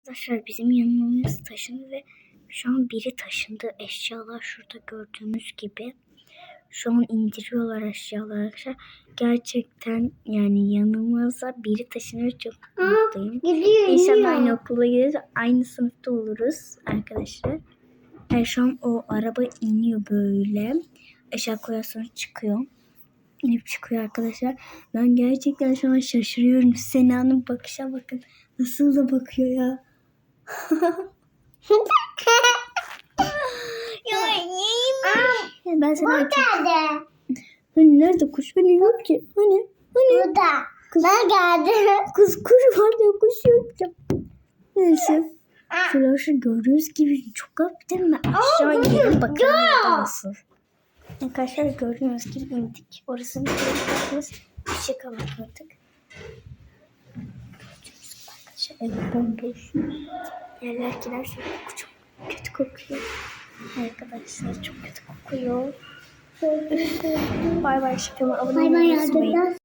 Arkadaşlar bizim yanımız taşındı ve şu an biri taşındı. Eşyalar şurada gördüğünüz gibi. Şu an indiriyorlar eşyaları arkadaşlar. Gerçekten yani yanımıza biri taşınıyor. Çok mutluyum. Gidiyor İnşallah aynı okula gideriz. Aynı sınıfta oluruz arkadaşlar. Yani şu an o araba iniyor böyle. Eşya koyarsanız çıkıyor. İnip çıkıyor arkadaşlar. Ben gerçekten şu an şaşırıyorum. Sena'nın bakışa bakın. Nasıl da bakıyor ya. Ben? Ben sana. Nerede? Hani nerede kuş? Hani yok ki. Hani? Hani? Burada. Kız, Ben geldim. kız kuş var ya kuş yok ya. Neyse. Flaşı gördüğünüz gibi çok hafif değil mi? Aşağı inelim bakalım nasıl. Arkadaşlar gördüğünüz gibi indik. Orasını görüyorsunuz. Bir şey kapatmadık. Arkadaşlar ev bomboş. Yerler gider çok, kötü kokuyor. Arkadaşlar çok kötü kokuyor. Bay bay şakama abone olmayı unutmayın.